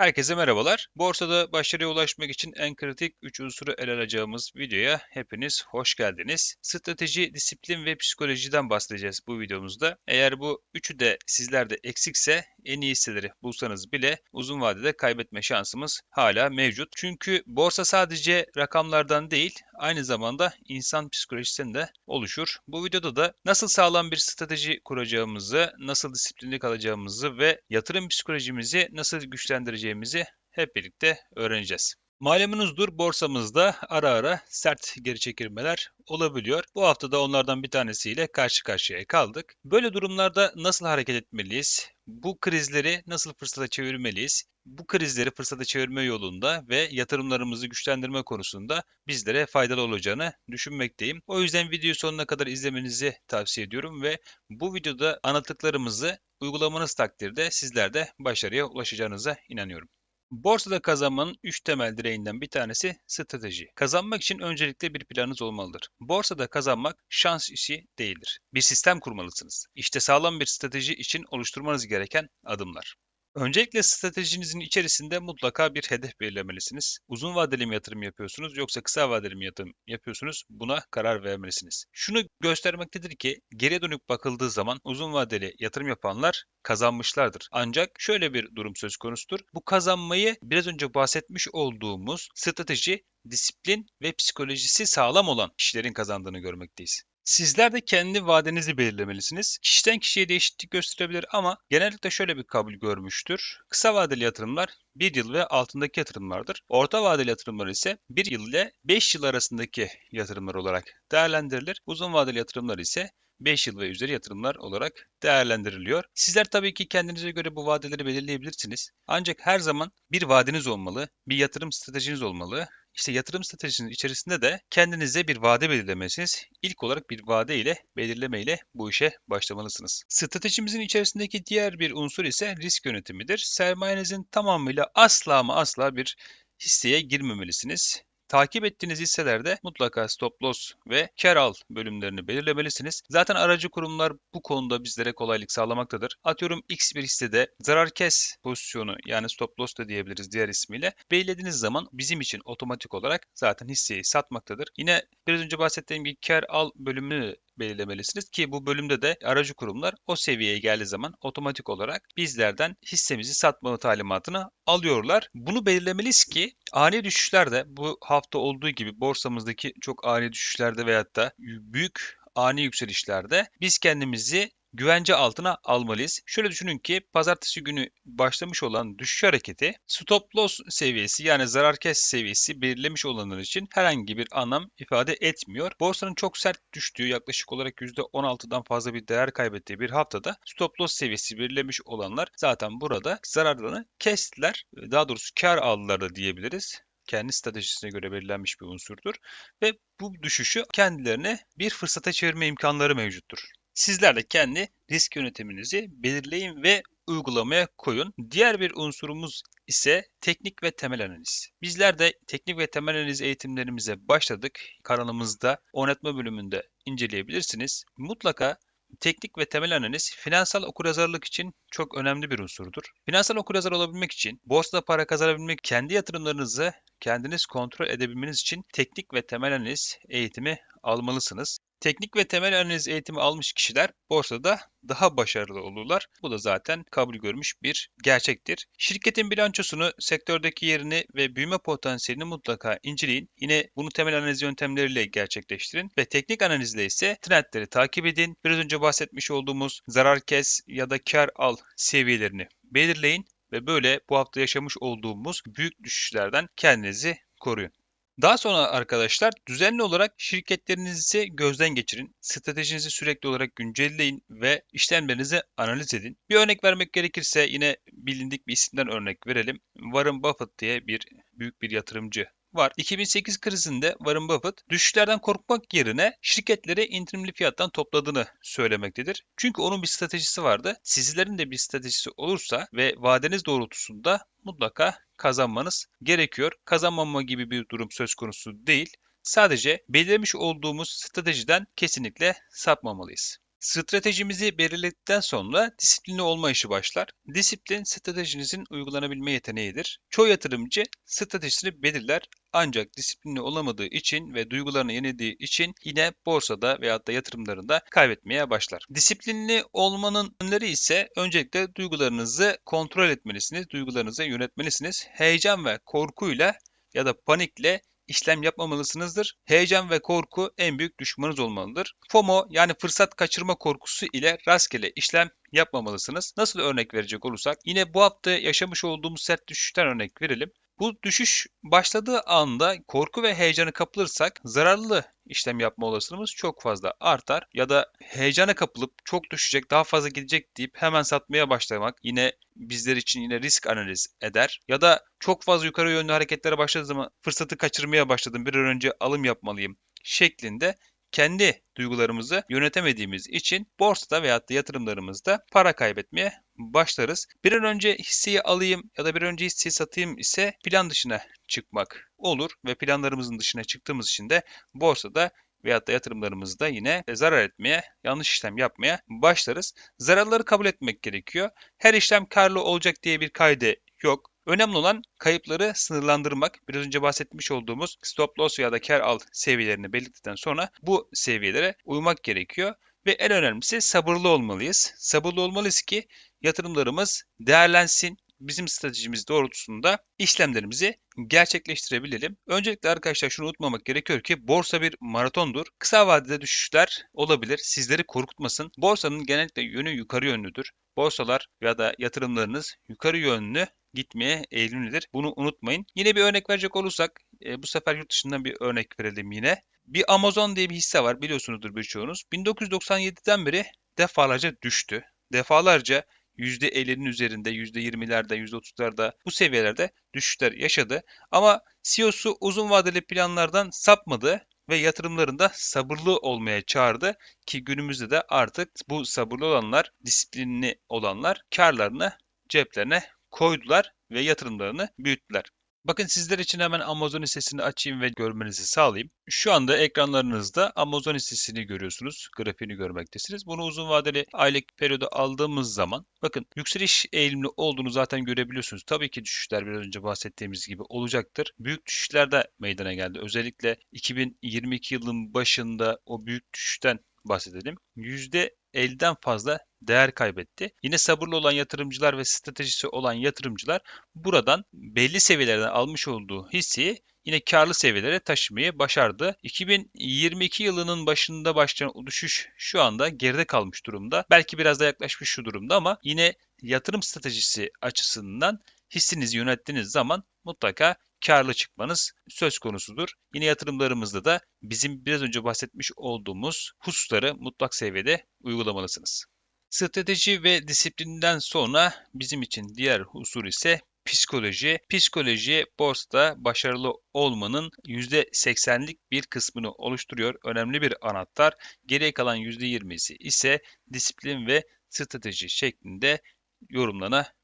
Herkese merhabalar. Borsada başarıya ulaşmak için en kritik 3 unsuru ele alacağımız videoya hepiniz hoş geldiniz. Strateji, disiplin ve psikolojiden bahsedeceğiz bu videomuzda. Eğer bu üçü de sizlerde eksikse en iyi hisseleri bulsanız bile uzun vadede kaybetme şansımız hala mevcut. Çünkü borsa sadece rakamlardan değil, aynı zamanda insan psikolojisinden de oluşur. Bu videoda da nasıl sağlam bir strateji kuracağımızı, nasıl disiplinli kalacağımızı ve yatırım psikolojimizi nasıl güçlendireceğimizi hep birlikte öğreneceğiz. Malumunuzdur borsamızda ara ara sert geri çekilmeler olabiliyor. Bu hafta da onlardan bir tanesiyle karşı karşıya kaldık. Böyle durumlarda nasıl hareket etmeliyiz? Bu krizleri nasıl fırsata çevirmeliyiz? Bu krizleri fırsata çevirme yolunda ve yatırımlarımızı güçlendirme konusunda bizlere faydalı olacağını düşünmekteyim. O yüzden videoyu sonuna kadar izlemenizi tavsiye ediyorum ve bu videoda anlattıklarımızı uygulamanız takdirde sizler de başarıya ulaşacağınıza inanıyorum. Borsada kazanmanın 3 temel direğinden bir tanesi strateji. Kazanmak için öncelikle bir planınız olmalıdır. Borsada kazanmak şans işi değildir. Bir sistem kurmalısınız. İşte sağlam bir strateji için oluşturmanız gereken adımlar. Öncelikle stratejinizin içerisinde mutlaka bir hedef belirlemelisiniz. Uzun vadeli mi yatırım yapıyorsunuz yoksa kısa vadeli mi yatırım yapıyorsunuz? Buna karar vermelisiniz. Şunu göstermektedir ki geriye dönük bakıldığı zaman uzun vadeli yatırım yapanlar kazanmışlardır. Ancak şöyle bir durum söz konusudur. Bu kazanmayı biraz önce bahsetmiş olduğumuz strateji, disiplin ve psikolojisi sağlam olan kişilerin kazandığını görmekteyiz. Sizler de kendi vadenizi belirlemelisiniz. Kişiden kişiye değişiklik gösterebilir ama genellikle şöyle bir kabul görmüştür. Kısa vadeli yatırımlar 1 yıl ve altındaki yatırımlardır. Orta vadeli yatırımlar ise 1 yıl ile 5 yıl arasındaki yatırımlar olarak değerlendirilir. Uzun vadeli yatırımlar ise 5 yıl ve üzeri yatırımlar olarak değerlendiriliyor. Sizler tabii ki kendinize göre bu vadeleri belirleyebilirsiniz. Ancak her zaman bir vadeniz olmalı, bir yatırım stratejiniz olmalı. İşte yatırım stratejisinin içerisinde de kendinize bir vade belirlemesiniz. İlk olarak bir vade ile belirleme ile bu işe başlamalısınız. Stratejimizin içerisindeki diğer bir unsur ise risk yönetimidir. Sermayenizin tamamıyla asla ama asla bir hisseye girmemelisiniz. Takip ettiğiniz hisselerde mutlaka stop loss ve kar al bölümlerini belirlemelisiniz. Zaten aracı kurumlar bu konuda bizlere kolaylık sağlamaktadır. Atıyorum X bir hissede zarar kes pozisyonu yani stop loss da diyebiliriz diğer ismiyle belirlediğiniz zaman bizim için otomatik olarak zaten hisseyi satmaktadır. Yine biraz önce bahsettiğim gibi kar al bölümünü belirlemelisiniz ki bu bölümde de aracı kurumlar o seviyeye geldiği zaman otomatik olarak bizlerden hissemizi satma talimatını alıyorlar. Bunu belirlemeliyiz ki ani düşüşlerde bu hafta olduğu gibi borsamızdaki çok ani düşüşlerde veyahut da büyük ani yükselişlerde biz kendimizi güvence altına almalıyız. Şöyle düşünün ki pazartesi günü başlamış olan düşüş hareketi stop loss seviyesi yani zarar kes seviyesi belirlemiş olanlar için herhangi bir anlam ifade etmiyor. Borsanın çok sert düştüğü yaklaşık olarak %16'dan fazla bir değer kaybettiği bir haftada stop loss seviyesi belirlemiş olanlar zaten burada zararlarını kestiler. Daha doğrusu kar aldılar da diyebiliriz kendi stratejisine göre belirlenmiş bir unsurdur ve bu düşüşü kendilerine bir fırsata çevirme imkanları mevcuttur. Sizler de kendi risk yönetiminizi belirleyin ve uygulamaya koyun. Diğer bir unsurumuz ise teknik ve temel analiz. Bizler de teknik ve temel analiz eğitimlerimize başladık. Kanalımızda oynatma bölümünde inceleyebilirsiniz. Mutlaka teknik ve temel analiz finansal okuryazarlık için çok önemli bir unsurdur. Finansal okuryazar olabilmek için, borsada para kazanabilmek, kendi yatırımlarınızı kendiniz kontrol edebilmeniz için teknik ve temel analiz eğitimi almalısınız. Teknik ve temel analiz eğitimi almış kişiler borsada daha başarılı olurlar. Bu da zaten kabul görmüş bir gerçektir. Şirketin bilançosunu, sektördeki yerini ve büyüme potansiyelini mutlaka inceleyin. Yine bunu temel analiz yöntemleriyle gerçekleştirin ve teknik analizle ise trendleri takip edin. Biraz önce bahsetmiş olduğumuz zarar kes ya da kar al seviyelerini belirleyin ve böyle bu hafta yaşamış olduğumuz büyük düşüşlerden kendinizi koruyun. Daha sonra arkadaşlar düzenli olarak şirketlerinizi gözden geçirin. Stratejinizi sürekli olarak güncelleyin ve işlemlerinizi analiz edin. Bir örnek vermek gerekirse yine bilindik bir isimden örnek verelim. Warren Buffett diye bir büyük bir yatırımcı var. 2008 krizinde Warren Buffett düşüşlerden korkmak yerine şirketleri indirimli fiyattan topladığını söylemektedir. Çünkü onun bir stratejisi vardı. Sizlerin de bir stratejisi olursa ve vadeniz doğrultusunda mutlaka kazanmanız gerekiyor. Kazanmama gibi bir durum söz konusu değil. Sadece belirlemiş olduğumuz stratejiden kesinlikle sapmamalıyız. Stratejimizi belirledikten sonra disiplinli olma işi başlar. Disiplin stratejinizin uygulanabilme yeteneğidir. Çoğu yatırımcı stratejisini belirler ancak disiplinli olamadığı için ve duygularını yenildiği için yine borsada veyahut da yatırımlarında kaybetmeye başlar. Disiplinli olmanın önleri ise öncelikle duygularınızı kontrol etmelisiniz, duygularınızı yönetmelisiniz. Heyecan ve korkuyla ya da panikle işlem yapmamalısınızdır. Heyecan ve korku en büyük düşmanınız olmalıdır. FOMO yani fırsat kaçırma korkusu ile rastgele işlem yapmamalısınız. Nasıl örnek verecek olursak yine bu hafta yaşamış olduğumuz sert düşüşten örnek verelim. Bu düşüş başladığı anda korku ve heyecanı kapılırsak zararlı işlem yapma olasılığımız çok fazla artar ya da heyecana kapılıp çok düşecek, daha fazla gidecek deyip hemen satmaya başlamak yine bizler için yine risk analiz eder. Ya da çok fazla yukarı yönlü hareketlere başladığı zaman fırsatı kaçırmaya başladım, bir an önce alım yapmalıyım şeklinde kendi duygularımızı yönetemediğimiz için borsada veyahut da yatırımlarımızda para kaybetmeye başlarız. Bir an önce hisseyi alayım ya da bir an önce hisseyi satayım ise plan dışına çıkmak olur ve planlarımızın dışına çıktığımız için de borsada veyahut da yatırımlarımızda yine zarar etmeye, yanlış işlem yapmaya başlarız. Zararları kabul etmek gerekiyor. Her işlem karlı olacak diye bir kaydı yok. Önemli olan kayıpları sınırlandırmak. Biraz önce bahsetmiş olduğumuz stop loss ya da kar al seviyelerini belirttikten sonra bu seviyelere uymak gerekiyor. Ve en önemlisi sabırlı olmalıyız. Sabırlı olmalıyız ki yatırımlarımız değerlensin. Bizim stratejimiz doğrultusunda işlemlerimizi gerçekleştirebilelim. Öncelikle arkadaşlar şunu unutmamak gerekiyor ki borsa bir maratondur. Kısa vadede düşüşler olabilir. Sizleri korkutmasın. Borsanın genellikle yönü yukarı yönlüdür. Borsalar ya da yatırımlarınız yukarı yönlü gitmeye eğilimlidir. Bunu unutmayın. Yine bir örnek verecek olursak, e, bu sefer yurt dışından bir örnek verelim yine. Bir Amazon diye bir hisse var biliyorsunuzdur birçoğunuz. 1997'den beri defalarca düştü. Defalarca %50'nin üzerinde, %20'lerde, %30'larda bu seviyelerde düşüşler yaşadı. Ama CEO'su uzun vadeli planlardan sapmadı ve yatırımlarında sabırlı olmaya çağırdı ki günümüzde de artık bu sabırlı olanlar, disiplinli olanlar karlarını ceplerine koydular ve yatırımlarını büyüttüler. Bakın sizler için hemen Amazon hissesini açayım ve görmenizi sağlayayım. Şu anda ekranlarınızda Amazon hissesini görüyorsunuz. Grafiğini görmektesiniz. Bunu uzun vadeli aylık periyoda aldığımız zaman bakın yükseliş eğilimli olduğunu zaten görebiliyorsunuz. Tabii ki düşüşler biraz önce bahsettiğimiz gibi olacaktır. Büyük düşüşler de meydana geldi. Özellikle 2022 yılın başında o büyük düşüşten bahsedelim. %50'den fazla değer kaybetti. Yine sabırlı olan yatırımcılar ve stratejisi olan yatırımcılar buradan belli seviyelerden almış olduğu hisseyi yine karlı seviyelere taşımayı başardı. 2022 yılının başında başlayan düşüş şu anda geride kalmış durumda. Belki biraz da yaklaşmış şu durumda ama yine yatırım stratejisi açısından hissinizi yönettiğiniz zaman mutlaka karlı çıkmanız söz konusudur. Yine yatırımlarımızda da bizim biraz önce bahsetmiş olduğumuz hususları mutlak seviyede uygulamalısınız. Strateji ve disiplinden sonra bizim için diğer unsur ise psikoloji. Psikoloji borsada başarılı olmanın %80'lik bir kısmını oluşturuyor. Önemli bir anahtar. Geriye kalan %20'si ise disiplin ve strateji şeklinde yorumlanabilir.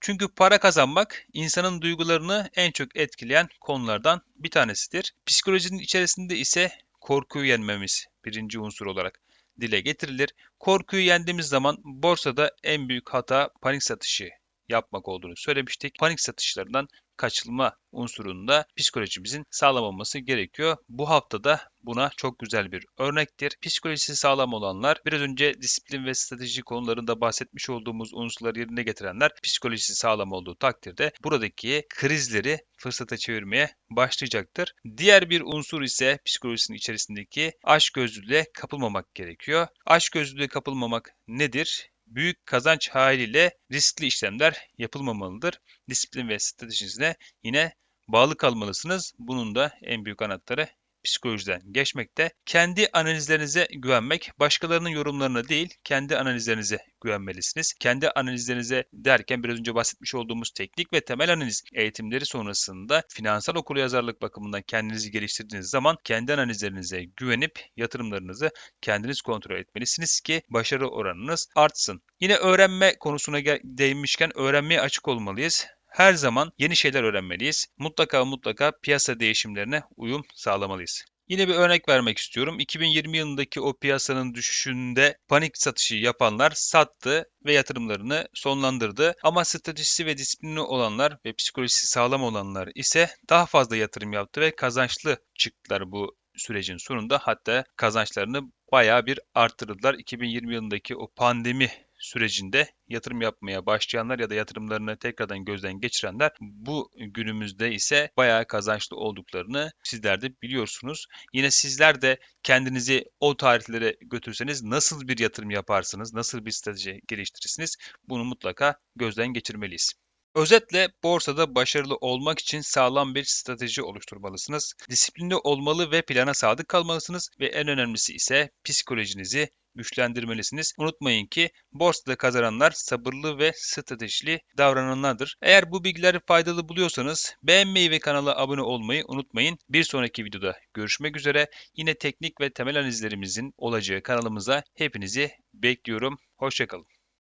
Çünkü para kazanmak insanın duygularını en çok etkileyen konulardan bir tanesidir. Psikolojinin içerisinde ise korkuyu yenmemiz birinci unsur olarak dile getirilir. Korkuyu yendiğimiz zaman borsada en büyük hata panik satışı yapmak olduğunu söylemiştik. Panik satışlarından kaçılma unsurunda psikolojimizin sağlam olması gerekiyor. Bu haftada buna çok güzel bir örnektir. Psikolojisi sağlam olanlar, biraz önce disiplin ve strateji konularında bahsetmiş olduğumuz unsurları yerine getirenler psikolojisi sağlam olduğu takdirde buradaki krizleri fırsata çevirmeye başlayacaktır. Diğer bir unsur ise psikolojisinin içerisindeki aşk gözlülüğe kapılmamak gerekiyor. Aşk gözlülüğe kapılmamak nedir? Büyük kazanç haliyle riskli işlemler yapılmamalıdır. Disiplin ve stratejisine yine bağlı kalmalısınız. Bunun da en büyük anahtarı psikolojiden geçmekte. Kendi analizlerinize güvenmek, başkalarının yorumlarına değil, kendi analizlerinize güvenmelisiniz. Kendi analizlerinize derken biraz önce bahsetmiş olduğumuz teknik ve temel analiz eğitimleri sonrasında finansal okuryazarlık bakımından kendinizi geliştirdiğiniz zaman kendi analizlerinize güvenip yatırımlarınızı kendiniz kontrol etmelisiniz ki başarı oranınız artsın. Yine öğrenme konusuna değinmişken öğrenmeye açık olmalıyız her zaman yeni şeyler öğrenmeliyiz. Mutlaka mutlaka piyasa değişimlerine uyum sağlamalıyız. Yine bir örnek vermek istiyorum. 2020 yılındaki o piyasanın düşüşünde panik satışı yapanlar sattı ve yatırımlarını sonlandırdı. Ama stratejisi ve disiplini olanlar ve psikolojisi sağlam olanlar ise daha fazla yatırım yaptı ve kazançlı çıktılar bu sürecin sonunda. Hatta kazançlarını bayağı bir arttırdılar. 2020 yılındaki o pandemi sürecinde yatırım yapmaya başlayanlar ya da yatırımlarını tekrardan gözden geçirenler bu günümüzde ise bayağı kazançlı olduklarını sizler de biliyorsunuz. Yine sizler de kendinizi o tarihlere götürseniz nasıl bir yatırım yaparsınız, nasıl bir strateji geliştirirsiniz bunu mutlaka gözden geçirmeliyiz. Özetle borsada başarılı olmak için sağlam bir strateji oluşturmalısınız. Disiplinli olmalı ve plana sadık kalmalısınız ve en önemlisi ise psikolojinizi güçlendirmelisiniz. Unutmayın ki borsada kazananlar sabırlı ve stratejili davrananlardır. Eğer bu bilgileri faydalı buluyorsanız beğenmeyi ve kanala abone olmayı unutmayın. Bir sonraki videoda görüşmek üzere. Yine teknik ve temel analizlerimizin olacağı kanalımıza hepinizi bekliyorum. Hoşçakalın.